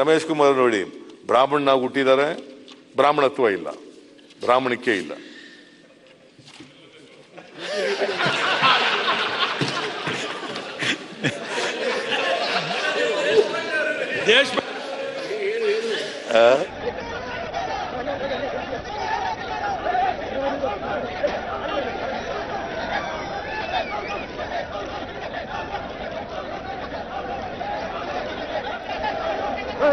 ರಮೇಶ್ ಕುಮಾರ್ ನೋಡಿ ಬ್ರಾಹ್ಮಣನಾಗಿ ಹುಟ್ಟಿದ್ದಾರೆ ಬ್ರಾಹ್ಮಣತ್ವ ಇಲ್ಲ ಬ್ರಾಹ್ಮಣಿಕೆ ಇಲ್ಲ. ದೇಶ ಈ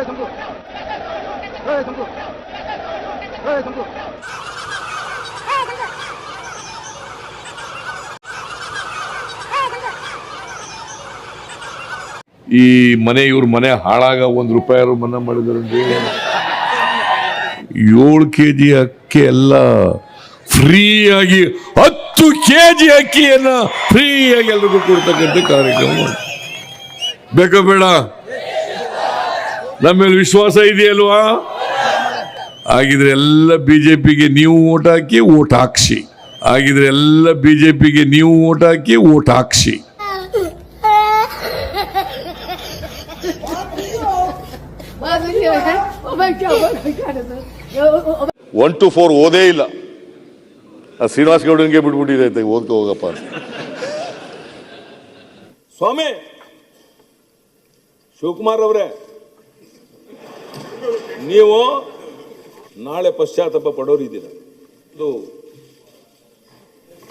ಮನೆ, ಇವ್ರ ಮನೆ ಹಾಳಾಗ ಒಂದ್ ರೂಪಾಯಿ ಮನ್ನಾ ಮಾಡಿದ್ರಂತೆ. ಏಳು ಕೆ ಜಿ ಅಕ್ಕಿ ಎಲ್ಲ ಫ್ರೀಯಾಗಿ, ಹತ್ತು ಕೆ ಜಿ ಅಕ್ಕಿಯನ್ನ ಫ್ರೀಯಾಗಿ ಎಲ್ರಿಗೂ ಕೊಡ್ತಕ್ಕಂಥ ಕಾರ್ಯಕ್ರಮ. ಬೇಕಾ ಬೇಡ. ನಮ್ಮ ಮೇಲೆ ವಿಶ್ವಾಸ ಇದೆಯಲ್ವಾ? ಹಾಗಿದ್ರೆ ಎಲ್ಲ ಬಿಜೆಪಿಗೆ ನೀವು ಓಟ್ ಹಾಕಿ ಓಟ್ ಹಾಕ್ಸಿ. ಹಾಗಿದ್ರೆ ಎಲ್ಲ ಬಿಜೆಪಿಗೆ ನೀವು ಓಟ್ ಹಾಕಿ ಓಟ್ ಹಾಕ್ಸಿ. ಒನ್ ಟು ಫೋರ್ ಓದೇ ಇಲ್ಲ. ಆ ಗೌಡನ್ಗೆ ಗೌಡನಿಗೆ ಬಿಟ್ಬಿಟ್ಟಿದೆ ಓದ್ಕೊ ಹೋಗಪ್ಪ. ಸ್ವಾಮಿ ಶಿವಕುಮಾರ್ ಅವರೇ ನೀವು ನಾಳೆ ಪಶ್ಚಾತ್ತಾಪ ಪಡೋರಿದ್ದೀರ ಇದು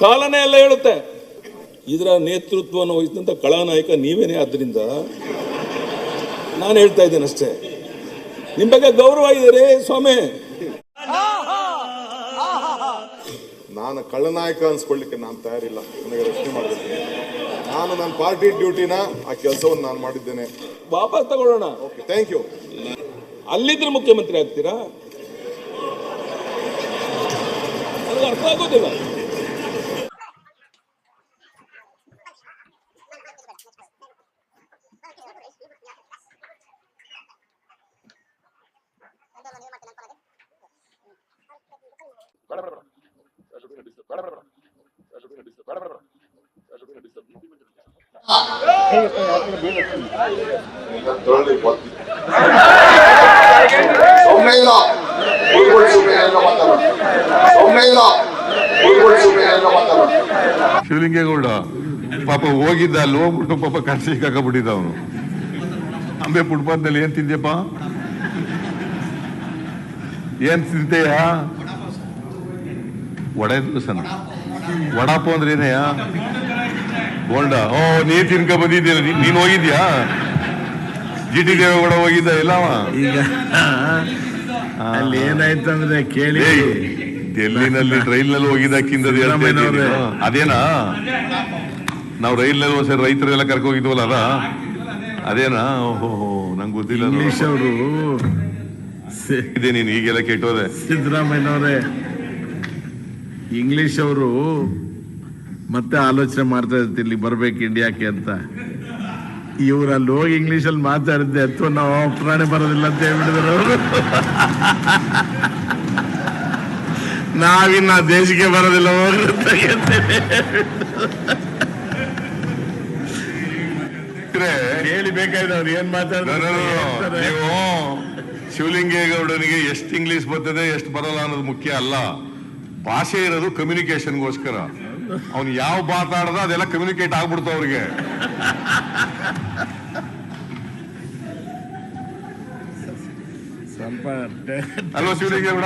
ಕಾಲನೇ ಎಲ್ಲ ಹೇಳುತ್ತೆ. ಇದರ ನೇತೃತ್ವವನ್ನು ವಹಿಸಿದಂಥ ಕಳಾನಾಯಕ ನೀವೇನೇ ಆದ್ದರಿಂದ ನಾನು ಹೇಳ್ತಾ ಇದ್ದೇನೆ ಅಷ್ಟೇ. ನಿಮ್ಮ ಬಗ್ಗೆ ಗೌರವ ಇದೆ ರೀ ಸ್ವಾಮಿ. ನಾನು ಕಳ್ಳನಾಯಕ ಅನ್ಸ್ಕೊಳ್ಳಿಕ್ಕೆ ನಾನು ತಯಾರಿಲ್ಲ. ನನಗೆ ರಕ್ಷಣೆ ಮಾಡಬೇಕು. ನಾನು ನನ್ನ ಪಾರ್ಟಿ ಡ್ಯೂಟಿನ ಆ ಕೆಲಸವನ್ನು ನಾನು ಮಾಡಿದ್ದೇನೆ. ವಾಪಸ್ ತಗೊಳ್ಳೋಣ. ಓಕೆ ಥ್ಯಾಂಕ್ ಯು ಅಲ್ಲಿದ್ರೆ ಮುಖ್ಯಮಂತ್ರಿ ಆಗ್ತೀರಾ? ನನಗೆ ಅರ್ಥ ಆಗೋದಿಲ್ಲ. ಬೇಡ ಸೌಮ್ಯ ಇಲ್ಲ ಪಾಪ ಹೋಗಿದ್ದ ಅಲ್ಲಿ ಹೋಗ್ಬಿಟ್ಟು ಪಾಪ ಕರ್ಸಿಗೆ ಹಾಕಬಿಟ್ಟಿದ್ದ ಅವನು. ಅಂಬೆ ಫುಟ್ಪಾತ್ನಲ್ಲಿ ಏನ್ ತಿಂದ್ಯಪ್ಪ? ಏನ್ ತಿಂತೆಯ? ವಡೆ ಸಣ್ಣ ವಡಾಪು ಅಂದ್ರೆ ಏನಯ್ಯ ಗೋಲ್ಡ ಓ ನೀ ತಿನ್ಕ ಬಂದಿದ್ದೀಯ ನೀನ್ ಹೋಗಿದ್ಯಾ? ಜಿ ಟಿ ದೇವೇಗೌಡ ಹೋಗಿದ್ದ ಇಲ್ಲ ಈಗ ಅಲ್ಲಿ ಏನಾಯ್ತಂದ್ರೆ ಕೇಳಿ. ಡೆಲ್ಲಿನಲ್ಲಿ ರೈಲ್ನಲ್ಲಿ ಹೋಗಿದ್ದಕ್ಕಿಂತ ಸಿದ್ದರಾಮಯ್ಯನವ್ರೆ. ಅದೇನಾ? ನಾವು ರೈಲ್ನಲ್ಲಿ ಒಂದ್ಸರಿ ರೈತರೆಲ್ಲ ಕರ್ಕೊ ಹೋಗಿದ್ವಲ್ಲ ಅದ? ಅದೇನಾ? ಓಹೋ ನಂಗೆ ಗೊತ್ತಿಲ್ಲ. ಇಂಗ್ಲಿಷ್ ಅವರು. ಇದೆ ನೀನು ಈಗೆಲ್ಲ ಕೆಟ್ಟೋದೆ ಸಿದ್ದರಾಮಯ್ಯನವರೇ ಇಂಗ್ಲಿಷ್ ಅವರು ಮತ್ತೆ ಆಲೋಚನೆ ಮಾಡ್ತಾ ಇರ್ತಿಲ್ಲಿ ಬರ್ಬೇಕು ಇಂಡಿಯಾಕ್ಕೆ ಅಂತ. ಇವ್ರು ಅಲ್ಲಿ ಹೋಗಿ ಇಂಗ್ಲಿಷ್ ಅಲ್ಲಿ ಮಾತಾಡಿದ್ದೆ ಅಥವಾ ನಾವು ಪ್ರಾಣಿ ಬರೋದಿಲ್ಲ ಅಂತ ಹೇಳ್ಬಿಟ್ಟಿದ್ರು ಅವರು. ನಾವಿನ್ನ ದೇಶಕ್ಕೆ ಬರೋದಿಲ್ಲ ಹೇಳಿ ಬೇಕಾಯ್ತು ಅವ್ರು ಏನ್. ಮಾತಾಡಿದ್ರು ನೀವು ಶಿವಲಿಂಗೇಗೌಡನಿಗೆ ಎಷ್ಟು ಇಂಗ್ಲಿಷ್ ಬರ್ತದೆ ಎಷ್ಟು ಬರಲ್ಲ ಅನ್ನೋದು ಮುಖ್ಯ ಅಲ್ಲ. ಭಾಷೆ ಇರೋದು ಕಮ್ಯುನಿಕೇಶನ್ಗೋಸ್ಕರ ಅವ್ನು ಯಾವ ಮಾತಾಡ್ದ ಅದೆಲ್ಲ ಕಮ್ಯುನಿಕೇಟ್ ಆಗ್ಬಿಡ್ತು ಅವ್ರಿಗೆ. ಅಲ್ವಾ Shivalingegowda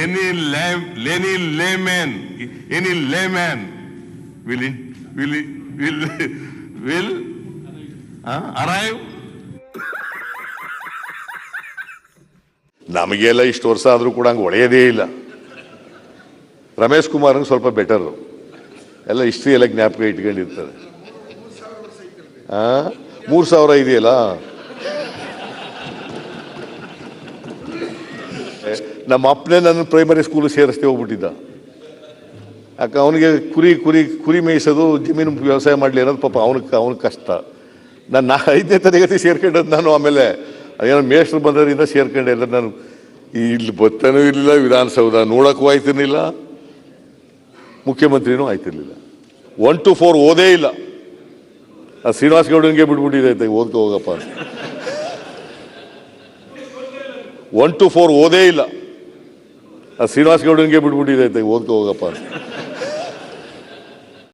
any lam, any layman, any any layman will will will will arrive ನಮಗೆಲ್ಲ ಇಷ್ಟು ವರ್ಷ ಆದರೂ ಕೂಡ ಹಂಗೆ ಒಳೆಯದೇ ಇಲ್ಲ. ರಮೇಶ್ ಕುಮಾರ್ ಸ್ವಲ್ಪ ಬೆಟರು ಎಲ್ಲ ಹಿಸ್ಟ್ರಿ ಎಲ್ಲ ಜ್ಞಾಪಕ ಇಟ್ಕೊಂಡಿರ್ತಾರೆ. ಮೂರು ಸಾವಿರ ಇದೆಯಲ್ಲ? ನಮ್ಮ ಅಪ್ಪನೇ ನನ್ನ ಪ್ರೈಮರಿ ಸ್ಕೂಲ್ ಸೇರಿಸ್ತೇ ಹೋಗ್ಬಿಟ್ಟಿದ್ದ. ಯಾಕೆ, ಅವನಿಗೆ ಕುರಿ ಕುರಿ ಕುರಿ ಮೇಯಿಸೋದು, ಜಮೀನು ವ್ಯವಸಾಯ ಮಾಡಲಿ ಅನ್ನೋದು ಪಾಪ ಅವನಿಗೆ, ಅವ್ನಿಗೆ ಕಷ್ಟ. ನಾನು ನಾ ಐದನೇ ತರಗತಿ ಸೇರ್ಕೊಂಡದ್ದು ನಾನು ಆಮೇಲೆ, ಅದೇನೋ ಮೇಷ್ಟ್ರು ಬಂದರಿಂದ ಸೇರ್ಕೊಂಡೆ, ಅಂದರೆ ನಾನು ಇಲ್ಲಿ ಬತ್ತನೂ ಇರಲಿಲ್ಲ, ವಿಧಾನಸೌಧ ನೋಡೋಕ್ಕೂ ಆಯ್ತಿರ್ಲಿಲ್ಲ. ಮುಖ್ಯಮಂತ್ರಿನೂ ಆಯ್ತಿರ್ಲಿಲ್ಲ. ಒನ್ ಟು ಫೋರ್ ಓದೇ ಇಲ್ಲ. ಆ ಶ್ರೀನಿವಾಸ ಗೌಡನಿಗೆ ಬಿಟ್ಬಿಟ್ಟಿದೆ ಓದ್ಕೊ ಹೋಗಪ್ಪ ಒನ್ ಟು ಫೋರ್ ಓದೇ ಇಲ್ಲ. ಆ ಶ್ರೀನಿವಾಸ ಗೌಡನ್ಗೆ ಬಿಟ್ಬಿಟ್ಟಿದೆ ಓದ್ಕೊ ಹೋಗಪ್ಪ